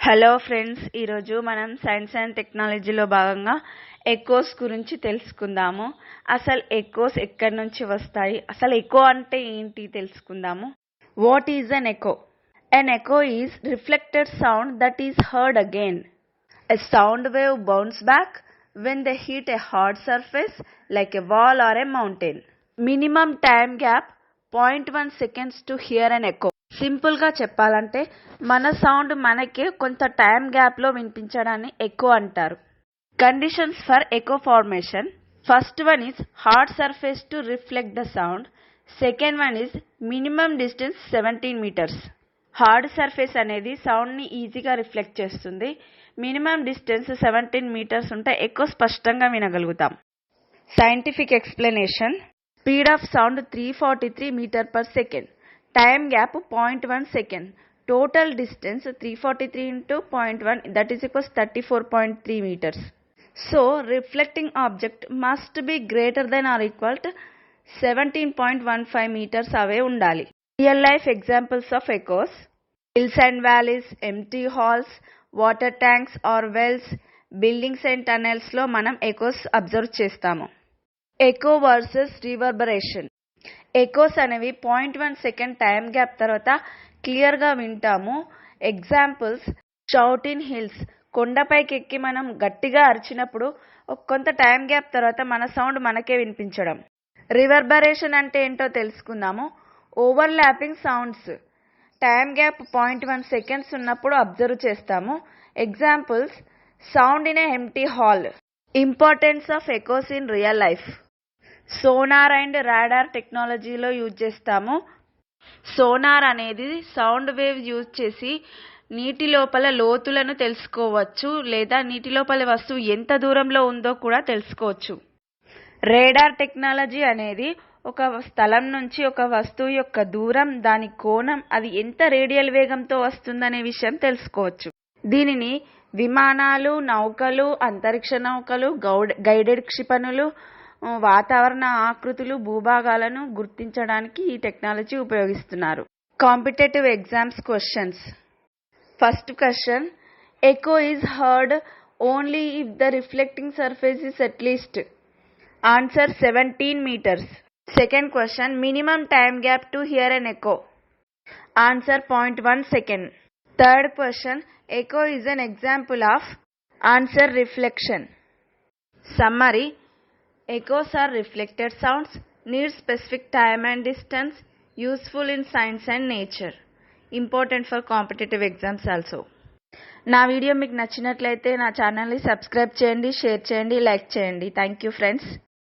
Hello friends ఈరోజు మనం science and టెక్నాలజీలో భాగంగా ఎకోస్ గురించి తెలుసుకుందాము. అసలు ఎకోస్ ఎక్కడి నుంచి వస్తాయి? అసలు ఎకో అంటే ఏంటి తెలుసుకుందాము. What is an echo an echo is reflected sound that is heard again a sound wave bounce back when the hit a hard surface like a wall or a mountain minimum Minimum time gap 0.1 seconds to hear an echo. సింపుల్గా చెప్పాలంటే మన sound మనకే కొంత time గ్యాప్లో వినిపించడాన్ని ఎక్కువ అంటారు. Conditions for echo formation. First one is hard surface to reflect the sound. Second one is minimum distance seventeen metres. Hard surface అనేది సౌండ్ని ఈజీగా రిఫ్లెక్ట్ చేస్తుంది. మినిమం డిస్టెన్స్ సెవెంటీన్ మీటర్స్ ఉంటే ఎక్కువ స్పష్టంగా వినగలుగుతాం. Scientific explanation. Speed of sound three forty three metre per second. Time gap point one second total distance three forty three into point one that is equals thirty four point three metres so reflecting object must be greater than or equal seventeen point one five metres away ఉండాలి. Real life examples of echoes hills and valleys empty halls water tanks or wells buildings and టనెల్స్లో మనం echoes observe చేస్తాము. Echo versus reverberation echoes అనేవి point one second time gap తర్వాత క్లియర్గా వింటాము. Examples షౌటిన్ hills కొండపైకి ఎక్కి మనం గట్టిగా అరిచినప్పుడు కొంత టైం గ్యాప్ తర్వాత మన సౌండ్ మనకే వినిపించడం. రివర్బరేషన్ అంటే ఏంటో తెలుసుకుందాము. Overlapping sounds time gap point one seconds ఉన్నప్పుడు అబ్జర్వ్ చేస్తాము. Examples sound in empty hall importance of echoes in real life sonar and radar టెక్నాలజీలో యూజ్ చేస్తాము. సోనార్ అనేది సౌండ్ వేవ్ యూజ్ చేసి నీటి లోపల లోతులను తెలుసుకోవచ్చు లేదా నీటి లోపల వస్తువు ఎంత దూరంలో ఉందో కూడా తెలుసుకోవచ్చు. రేడార్ టెక్నాలజీ అనేది ఒక స్థలం నుంచి ఒక వస్తువు యొక్క దూరం దాని కోణం అది ఎంత రేడియల్ వేగంతో వస్తుందనే విషయం తెలుసుకోవచ్చు. దీనిని విమానాలు నౌకలు అంతరిక్ష నౌకలు గౌడ్ గైడెడ్ క్షిపణులు వాతావరణ ఆకృతులు భూభాగాలను గుర్తించడానికి ఈ టెక్నాలజీ ఉపయోగిస్తున్నారు. Competitive exams questions first question echo is heard only if the reflecting surface is at least answer seventeen metres second question minimum time gap to hear an echo answer point one second third question echo is an example of answer reflection summary echoes are reflected sounds need specific time and distance useful in science and nature important for competitive exams also నా video మీకు నచ్చినట్లయితే నా ఛానల్ని subscribe చేయండి share చేయండి like చేయండి. Thank you friends